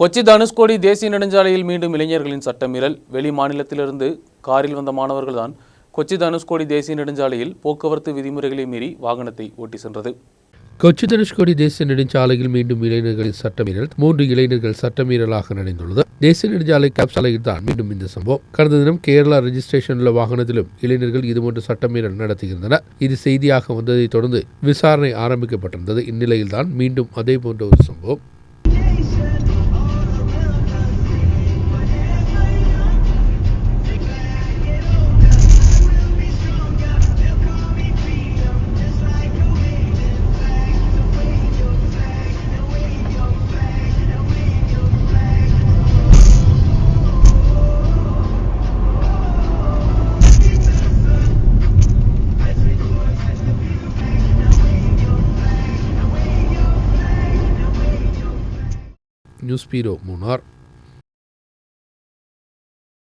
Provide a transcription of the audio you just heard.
கொச்சி தனுஷ்கோடி தேசிய நெடுஞ்சாலையில் மீண்டும் இளைஞர்களின் சட்டமீறல். வெளி மாநிலத்திலிருந்து காரில் வந்த மாணவர்கள்தான் கொச்சி தனுஷ்கோடி தேசிய நெடுஞ்சாலையில் போக்குவரத்து விதிமுறைகளை மீறி வாகனத்தை ஓட்டி சென்றது. கொச்சி தனுஷ்கோடி தேசிய நெடுஞ்சாலையில் மீண்டும் இளைஞர்களின் சட்டமீறல் மூன்று இளைஞர்கள் சட்டமீறலாக நடந்துள்ளது. தேசிய நெடுஞ்சாலை கேப் சாலையில் தான் மீண்டும் இந்த சம்பவம். கடந்த தினம் கேரளா ரெஜிஸ்ட்ரேஷன் உள்ள வாகனத்திலும் இளைஞர்கள் இதுபோன்ற சட்டமீறல் நடத்தியிருந்தனர். இது செய்தியாக வந்ததைத் தொடர்ந்து விசாரணை ஆரம்பிக்கப்பட்டிருந்தது. இந்நிலையில்தான் மீண்டும் அதே போன்ற ஒரு சம்பவம். Newspiro Munor.